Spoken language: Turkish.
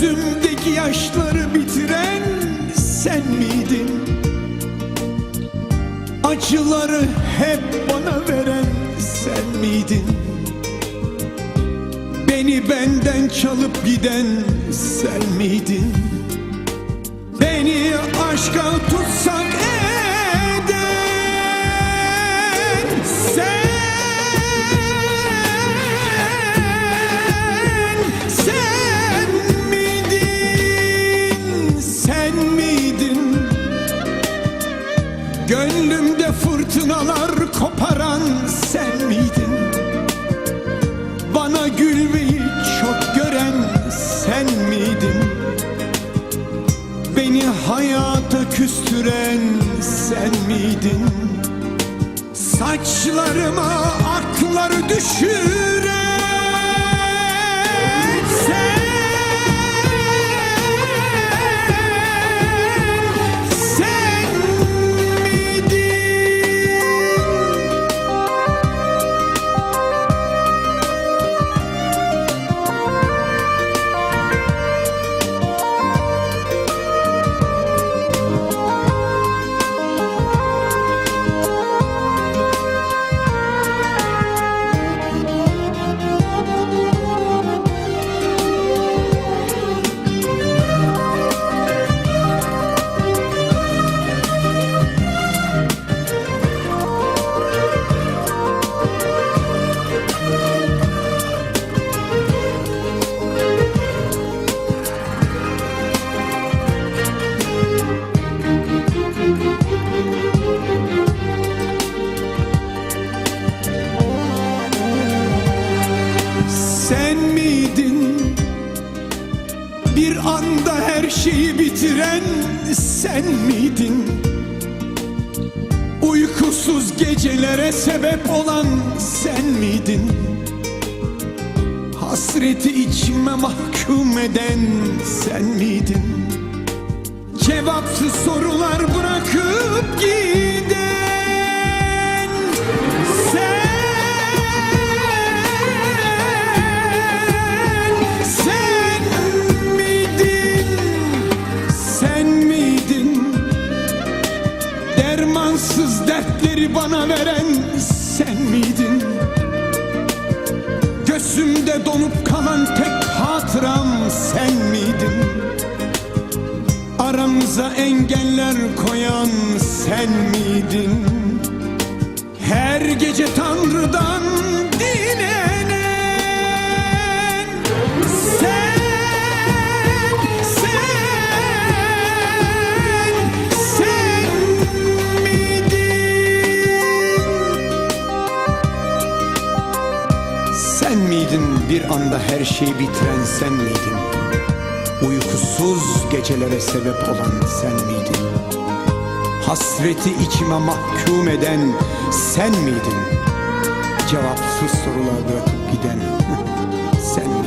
Gözümdeki yaşları bitiren sen miydin? Acıları hep bana veren sen miydin? Beni benden çalıp giden sen miydin? Beni aşka tutsak Gönlümde fırtınalar koparan sen miydin Bana gülmeyi çok gören sen miydin Beni hayata küstüren sen miydin? Saçlarıma akları düşüren her şeyi bitiren sen miydin? Uykusuz gecelere sebep olan sen miydin? Hasreti içime mahkum eden sen miydin? Cevapsız sorular bırakıp giden Dermansız dertleri bana veren sen miydin Gözümde donup kalan tek hatıram sen miydin Aramıza engeller koyan sen miydin? Her gece Tanrı'dan bir anda her şeyi bitiren sen miydin? Uykusuz gecelere sebep olan sen miydin? Hasreti içime mahkum eden sen miydin? Cevapsız sorular bırakıp giden sen